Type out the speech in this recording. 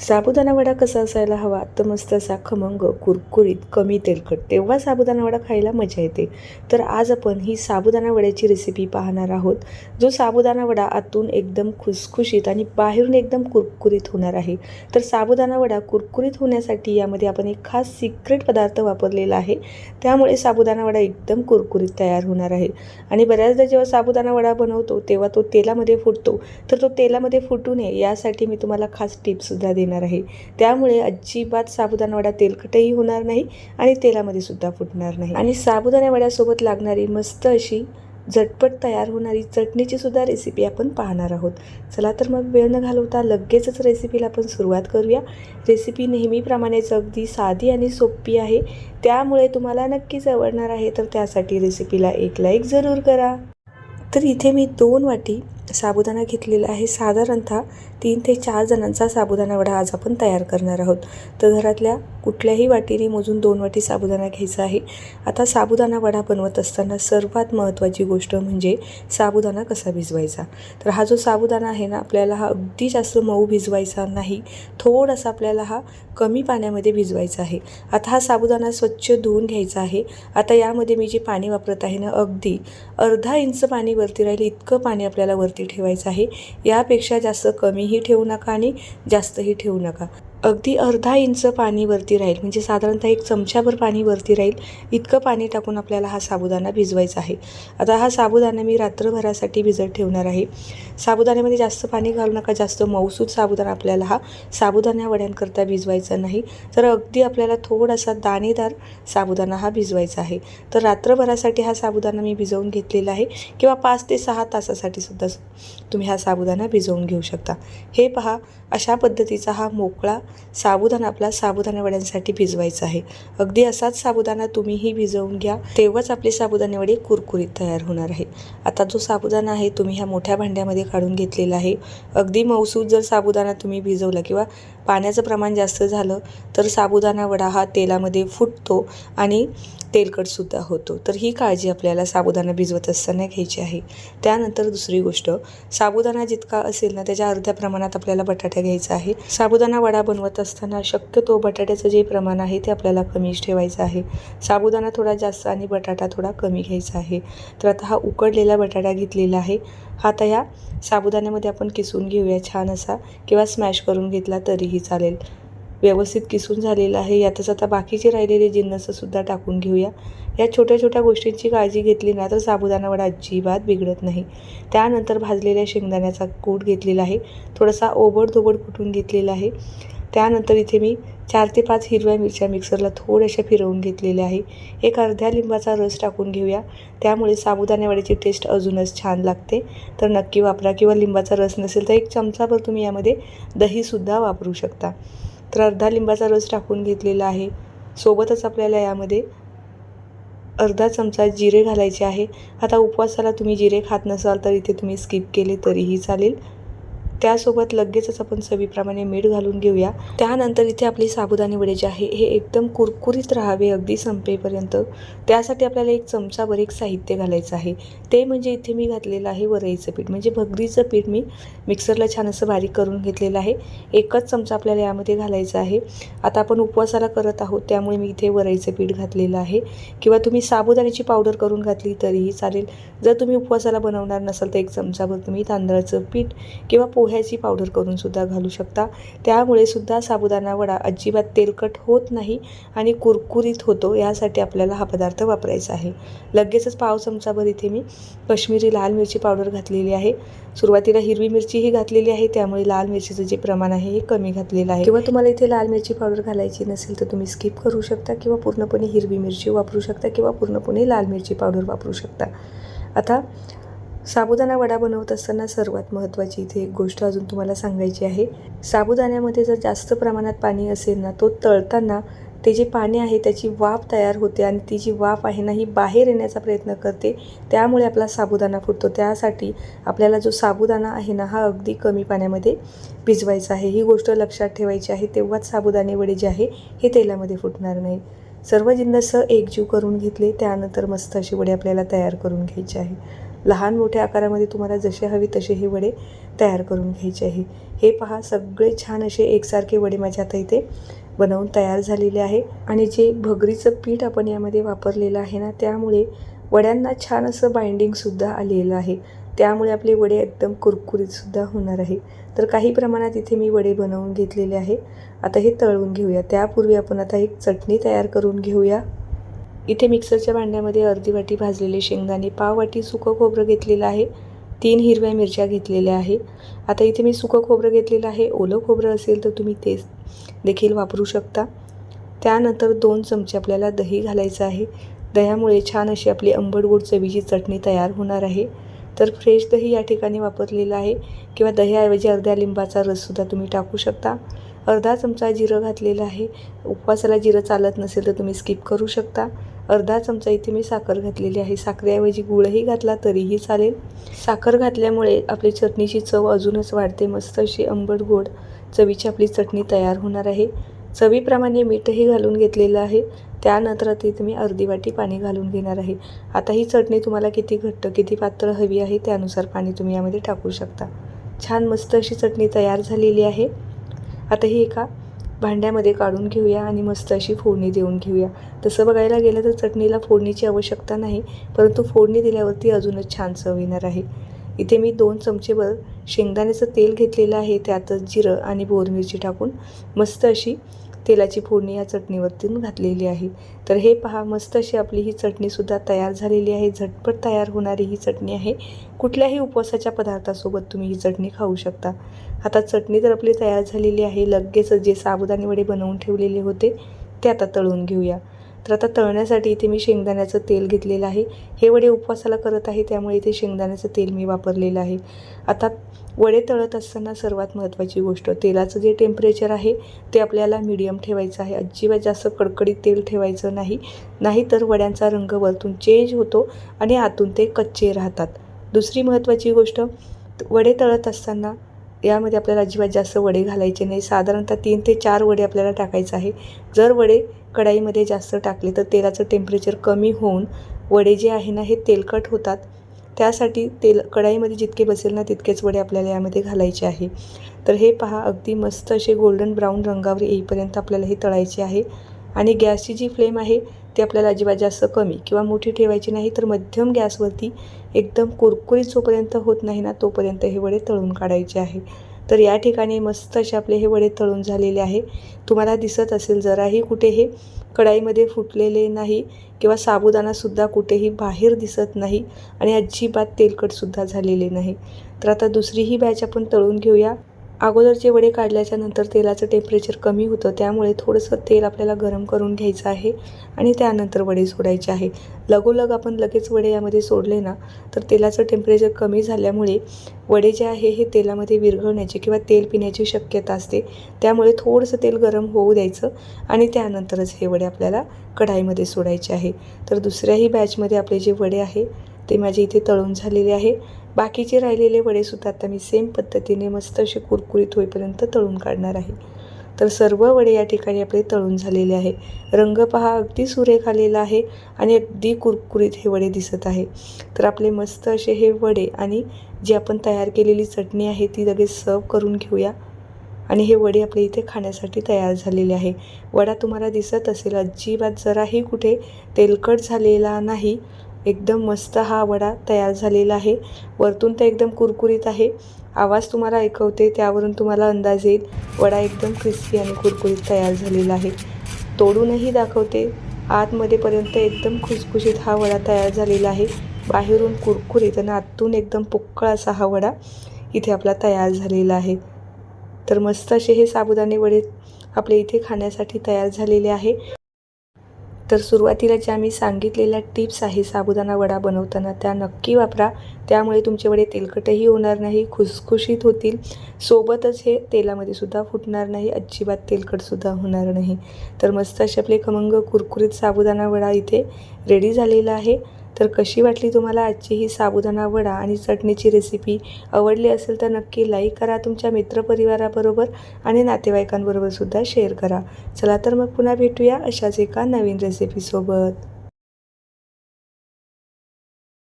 साबुदाणा वडा कसा असायला हवा? तर मस्त असा खमंग कुरकुरीत कमी तेलकट. तेव्हा साबुदाणा वडा खायला मजा येते. तर आज आपण ही साबुदाणा वड्याची रेसिपी पाहणार आहोत जो साबुदाणा वडा आतून एकदम खुसखुशीत आणि बाहेरून एकदम कुरकुरीत होणार आहे. तर साबुदाणा वडा कुरकुरीत होण्यासाठी यामध्ये आपण एक खास सिक्रेट पदार्थ वापरलेला आहे. त्यामुळे साबुदाणा वडा एकदम कुरकुरीत तयार होणार आहे. आणि बऱ्याचदा जेव्हा साबुदाणा वडा बनवतो तेव्हा तो तेलामध्ये फुटतो. तर तो तेलामध्ये फुटू नये यासाठी मी तुम्हाला खास टिप्ससुद्धा देणार आहे. त्यामुळे अजिबात साबुदाणा वडा तेलकटही होणार नाही आणि तेलामध्ये सुद्धा फुटणार नाही. आणि साबुदाणा वड्यासोबत लागणारी मस्त अशी झटपट तयार होणारी चटणीची सुद्धा रेसिपी आपण पाहणार आहोत. चला तर मग वेळ न घालवता लगेचच रेसिपीला आपण सुरुवात करूया. रेसिपी नेहमीप्रमाणेच अगदी साधी आणि सोपी आहे. त्यामुळे तुम्हाला नक्कीच आवडणार आहे तर त्यासाठी रेसिपीला एक लाईक जरूर करा. तर इथे मी दोन वाटी साबुदाणा घेतलेला आहे. साधारणतः तीन ते चार जणांचा साबुदाणा वडा आज आपण तयार करणार आहोत. तर घरातल्या कुठल्याही वाटीने मोजून दोन वाटी साबुदाणा घ्यायचा आहे. आता साबुदाणा वडा बनवत असताना सर्वात महत्त्वाची गोष्ट म्हणजे साबुदाणा कसा भिजवायचा? तर हा जो साबुदाणा आहे ना आपल्याला हा अगदी जास्त मऊ भिजवायचा नाही. थोडासा आपल्याला हा कमी पाण्यामध्ये भिजवायचा आहे. आता हा साबुदाणा स्वच्छ धुवून घ्यायचा आहे. आता यामध्ये मी जे पाणी वापरत आहे ना अगदी अर्धा इंच पाणी वरती राहील इतकं पाणी आपल्याला वरती ठेवायचं आहे. यापेक्षा जास्त कमीही ठेवू नका आणि जास्तही ठेवू नका. अगदी अर्धा इंच पाणी वरती राहील. म्हणजे साधारणतः एक चमच्याभर पाणी वरती राहील. इतकं पाणी टाकून आपल्याला हा साबुदाणा भिजवायचा आहे. आता हा साबुदाणा मी रात्रभरासाठी भिजत ठेवणार आहे. साबुदाण्यामध्ये जास्त पाणी घालू नका. जास्त मऊसूद साबुदाणा आपल्याला हा साबुदाणा वड्यांकरता भिजवायचा नाही. तर अगदी आपल्याला थोडासा दाणेदार साबुदाणा हा भिजवायचा आहे. तर रात्रभरासाठी हा साबुदाणा मी भिजवून घेतलेला आहे किंवा पाच ते सहा तासासाठी सुद्धा तुम्ही हा साबुदाणा भिजवून घेऊ शकता. हे पहा अशा पद्धतीचा हा मोकळा साबुदाणा आपला साबुदाणा वड्यांसाठी भिजवायचा आहे. अगदी असाच साबुदाणा तुम्हीही भिजवून घ्या. तेव्हाच आपले साबुदाणे वडे कुरकुरीत तयार होणार आहे. आता जो साबुदाणा आहे तुम्ही ह्या मोठ्या भांड्यामध्ये काढून घेतलेला आहे. अगदी मौसूद जर साबुदाणा तुम्ही भिजवला किंवा पाण्याचं प्रमाण जास्त झालं तर साबुदाणा वडा हा तेलामध्ये फुटतो आणि तेलकटसुद्धा होतो. तर ही काळजी आपल्याला साबुदाणा भिजवत असताना घ्यायची आहे. त्यानंतर दुसरी गोष्ट साबुदाणा जितका असेल ना त्याच्या अर्ध्या प्रमाणात आपल्याला बटाटा घ्यायचा आहे. साबुदाणा वडा बनवत असताना शक्यतो बटाट्याचं जे प्रमाण आहे ते आपल्याला कमीच ठेवायचं आहे. साबुदाणा थोडा जास्त आणि बटाटा थोडा कमी घ्यायचा आहे. तर आता हा उकडलेला बटाटा घेतलेला आहे. हा आता साबुदाण्यामध्ये आपण किसून घेऊया छान असा किंवा स्मॅश करून घेतला तरीही चालेल. व्यवस्थित किसून झालेलं आहे. यातच आता बाकीचे राहिलेले जिन्नससुद्धा टाकून घेऊया. या छोट्या छोट्या गोष्टींची काळजी घेतली ना तर साबुदाणा वडा अजिबात बिघडत नाही. त्यानंतर भाजलेल्या शेंगदाण्याचा कूट घेतलेला आहे. थोडासा ओबडधोबड कुटून घेतलेला आहे. त्यानंतर इथे मी चार ते पाच हिरव्या मिरच्या मिक्सरला थोड्याशा फिरवून घेतलेल्या आहे. एक अर्ध्या लिंबाचा रस टाकून घेऊया. त्यामुळे साबुदाणा टेस्ट अजूनच छान लागते. तर नक्की वापरा किंवा लिंबाचा रस नसेल तर एक चमचाभर तुम्ही यामध्ये दहीसुद्धा वापरू शकता. तर अर्धा लिंबाचा रस टाकून घेतलेला आहे. सोबतच आपल्याला यामध्ये अर्धा चमचा जिरे घालायचे आहे. आता उपवासाला तुम्ही जिरे खात नसाल तर इथे तुम्ही स्किप केले तरीही चालेल. त्यासोबत लगेचच आपण चवीप्रमाणे मीठ घालून घेऊया. त्यानंतर इथे आपली साबुदाणे वडे जे आहे हे एकदम कुरकुरीत राहावे अगदी संपेपर्यंत. त्यासाठी आपल्याला एक चमचाभर एक साहित्य घालायचं आहे. ते म्हणजे इथे मी घातलेलं आहे वरईचं पीठ. म्हणजे भगरीचं पीठ मी मिक्सरला छान असं बारीक करून घेतलेलं आहे. एकच चमचा आपल्याला यामध्ये घालायचा आहे. आता आपण उपवासाला करत आहोत त्यामुळे मी इथे वरईचं पीठ घातलेलं आहे. किंवा तुम्ही साबुदाण्याची पावडर करून घातली तरीही चालेल. जर तुम्ही उपवासाला बनवणार नसाल तर एक चमचाभर तुम्ही तांदळाचं पीठ किंवा पोह्याची पावडर करून सुद्धा घालू शकता. त्यामुळे सुद्धा साबुदाणा वडा अजिबात तेलकट होत नाही आणि कुरकुरीत होतो यासाठी आपल्याला हा पदार्थ वापरायचा आहे. लगेचच पाव चमचाभर इथे मी कश्मीरी लाल मिरची पावडर घातलेली आहे. सुरुवातीला हिरवी मिरचीही घातलेली आहे त्यामुळे लाल मिरचीचं जे प्रमाण आहे हे कमी घातलेलं आहे. किंवा तुम्हाला इथे लाल मिरची पावडर घालायची नसेल तर तुम्ही स्किप करू शकता किंवा पूर्णपणे हिरवी मिरची वापरू शकता किंवा पूर्णपणे लाल मिरची पावडर वापरू शकता. आता साबुदाणा वडा बनवत असताना सर्वात महत्त्वाची इथे एक गोष्ट अजून तुम्हाला सांगायची आहे. साबुदाण्यामध्ये जर जास्त प्रमाणात पाणी असेल ना तो तळताना ते जे पाणी आहे त्याची वाफ तयार होते आणि ती जी वाफ आहे ना ही बाहेर येण्याचा प्रयत्न करते. त्यामुळे आपला साबुदाणा फुटतो. त्यासाठी आपल्याला जो साबुदाणा आहे ना हा अगदी कमी पाण्यामध्ये भिजवायचा आहे. ही गोष्ट लक्षात ठेवायची आहे. तेव्हाच साबुदाणे वडे जे आहे हे तेलामध्ये फुटणार नाही. सर्व जिन्नस एकजीव करून घेतले. त्यानंतर मस्त अशी वडे आपल्याला तयार करून घ्यायची आहे. लहान मोठ्या आकारामध्ये तुम्हाला जसे हवे तसे हे वडे तयार करून घ्यायचे आहे. हे पहा सगळे छान असे एकसारखे वडे माझ्या आता इथे बनवून तयार झालेले आहे. आणि जे भगरीचं पीठ आपण यामध्ये वापरलेलं आहे ना त्यामुळे वड्यांना छान असं बाइंडिंगसुद्धा आलेलं आहे. त्यामुळे आपले वडे एकदम कुरकुरीतसुद्धा होणार आहे. तर काही प्रमाणात इथे मी वडे बनवून घेतलेले आहे. आता हे तळून घेऊया. त्यापूर्वी आपण आता एक चटणी तयार करून घेऊया. इथे मिक्सरच्या भांड्यामध्ये अर्धी वाटी भाजलेले शेंगदाणे पाव वाटी सुकं खोबरं घेतलेलं आहे तीन हिरव्या मिरच्या घेतलेल्या आहे. आता इथे मी सुकं खोबरं घेतलेलं आहे. ओलं खोबरं असेल तर तुम्ही ते देखील वापरू शकता. त्यानंतर दोन चमचे आपल्याला दही घालायचं आहे. दह्यामुळे छान अशी आपली आंबट गोड चवीची चटणी तयार होणार आहे. तर फ्रेश दही या ठिकाणी वापरलेलं आहे किंवा दह्याऐवजी अर्ध्या लिंबाचा रससुद्धा तुम्ही टाकू शकता. अर्धा चमचा जिरं घातलेलं आहे. उपवासाला जिरं चालत नसेल तर तुम्ही स्किप करू शकता. अर्धा चमचा इथे मी साखर घातलेली आहे. साखरेऐवजी गुळही घातला तरीही चालेल. साखर घातल्यामुळे आपली चटणीची चव अजूनच वाढते. मस्त अशी आंबट गोड चवीची आपली चटणी तयार होणार आहे. चवीप्रमाणे मीठही घालून घेतलेलं आहे. त्यानंतर आता इथे मी अर्धी वाटी पाणी घालून घेणार आहे. आता ही चटणी तुम्हाला किती घट्ट किती पातळ हवी आहे त्यानुसार पाणी तुम्ही यामध्ये टाकू शकता. छान मस्त अशी चटणी तयार झालेली आहे. आता ही एका भांड्यामध्ये काढून घेऊया आणि मस्त अशी फोडणी देऊन घेऊया. तसं बघायला गेलं तर चटणीला फोडणीची आवश्यकता नाही परंतु फोडणी दिल्यावरती अजूनच छान चव येणार आहे. इथे मी दोन चमचेभर शेंगदाण्याचं तेल घेतलेलं आहे त्यातच जिरं आणि बोरमिरची टाकून मस्त अशी तेलाची फोडणी या चटणीवरतीन घातलेली आहे. तर हे पहा मस्त अशी आपली ही चटणीसुद्धा तयार झालेली आहे. झटपट तयार होणारी ही चटणी आहे. कुठल्याही उपवासाच्या पदार्थासोबत तुम्ही ही चटणी खाऊ शकता. आता चटणी तर आपली तयार झालेली आहे. लगेच जे साबुदाणे वडे बनवून ठेवलेले होते ते आता तळून घेऊया. तर आता तळण्यासाठी इथे मी शेंगदाण्याचं तेल घेतलेलं आहे. हे वडे उपवासाला करत आहे त्यामुळे इथे शेंगदाण्याचं तेल मी वापरलेलं आहे. आता वडे तळत असताना सर्वात महत्त्वाची गोष्ट तेलाचं जे टेम्परेचर आहे ते आपल्याला मीडियम ठेवायचं आहे. अजिबात जास्त कडकडीत तेल ठेवायचं नाही. नाहीतर वड्यांचा रंग वरतून चेंज होतो आणि आतून ते कच्चे राहतात. दुसरी महत्त्वाची गोष्ट वडे तळत असताना यामध्ये आपल्याला अजिबात जास्त वडे घालायचे नाही. साधारणतः तीन ते चार वडे आपल्याला टाकायचं आहे. जर वडे कढाईमध्ये जास्त टाकले तर तेलाचं टेम्परेचर कमी होऊन वडे जे आहे ना हे तेलकट होतात. त्यासाठी तेल कढाईमध्ये जितके बसेल ना तितकेच वडे आपल्याला यामध्ये घालायचे आहे. तर हे पहा अगदी मस्त असे गोल्डन ब्राऊन रंगावर येईपर्यंत आपल्याला हे तळायचे आहे. आणि गॅसची जी फ्लेम आहे ती आपल्याला अजिबात जास्त कमी किंवा मोठी ठेवायची नाही तर मध्यम गॅसवरती एकदम कुरकुरीत जोपर्यंत होत नाही ना तोपर्यंत हे वडे तळून काढायचे आहे. तर या ठिकाणी मस्त असे आपले हे वडे तळून झालेले आहे. तुम्हाला दिसत असेल जराही कुठे हे कढाईमध्ये फुटलेले नाही किंवा साबुदाणासुद्धा कुठेही बाहेर दिसत नाही आणि अजिबात तेलकटसुद्धा झालेले नाही. तर आता दुसरी ही बॅच आपण तळून घेऊया. अगोदरचे वडे काढल्याच्या नंतर तेलाचं टेम्परेचर कमी होतं. त्यामुळे थोडंसं तेल आपल्याला गरम करून घ्यायचं आहे आणि त्यानंतर वडे सोडायचे आहे. लगोलग आपण लगेच वडे यामध्ये सोडले ना तर तेलाचं टेम्परेचर कमी झाल्यामुळे वडे जे आहे हे तेलामध्ये विरघळण्याची किंवा तेल पिण्याची शक्यता असते. त्यामुळे थोडंसं तेल गरम होऊ द्यायचं आणि त्यानंतरच हे वडे आपल्याला कढाईमध्ये सोडायचे आहे. तर दुसऱ्याही बॅचमध्ये आपले जे वडे आहे ते माझे इथे तळून झालेले आहे. बाकीचे राहिलेले वडेसुद्धा आता मी सेम पद्धतीने मस्त असे कुरकुरीत होईपर्यंत तळून काढणार आहे. तर सर्व वडे या ठिकाणी आपले तळून झालेले आहे. रंग पहा अगदी सुरेख आलेला आहे आणि अगदी कुरकुरीत हे वडे दिसत आहे. तर आपले मस्त असे हे वडे आणि जी आपण तयार केलेली चटणी आहे ती लगेच सर्व करून घेऊया. आणि हे वडे आपले इथे खाण्यासाठी तयार झालेले आहे. वडा तुम्हाला दिसत असेल अजिबात जराही कुठे तेलकट झालेला नाही. एकदम मस्त हा वडा तयार झालेला आहे. वरतून तर एकदम कुरकुरीत आहे. आवाज तुम्हाला ऐकवते त्यावरून तुम्हाला अंदाज येईल. वडा एकदम क्रिस्पी आणि कुरकुरीत तयार झालेला आहे. तोडूनही दाखवते. आतमध्येपर्यंत एकदम खुसखुशीत हा वडा तयार झालेला आहे. बाहेरून कुरकुरीत आणि आतून एकदम पोकळ असा हा वडा इथे आपला तयार झालेला आहे. तर मस्त असे हे साबुदाणे वडे आपले इथे खाण्यासाठी तयार झालेले आहे. तर सुरुवातीला ज्या मी सांगितलेल्या टिप्स आहे साबुदाणा वडा बनवताना त्या नक्की वापरा. त्यामुळे तुमचे वडे तेलकटही होणार नाही खुसखुशीत होतील. सोबतच हे तेलामध्ये सुद्धा फुटणार नाही अजिबात तेलकटसुद्धा होणार नाही. तर मस्त असे आपले खमंग कुरकुरीत साबुदाणा वडा इथे रेडी झालेला आहे. तर कशी वाटली तुम्हाला आजची ही साबुदाणा वडा आणि चटणीची रेसिपी आवडली असेल तर नक्की लाईक करा तुमच्या मित्रपरिवाराबरोबर आणि नातेवाईकांबरोबर सुद्धा शेअर करा. चला तर मग पुन्हा भेटूया अशाच एका नवीन रेसिपीसोबत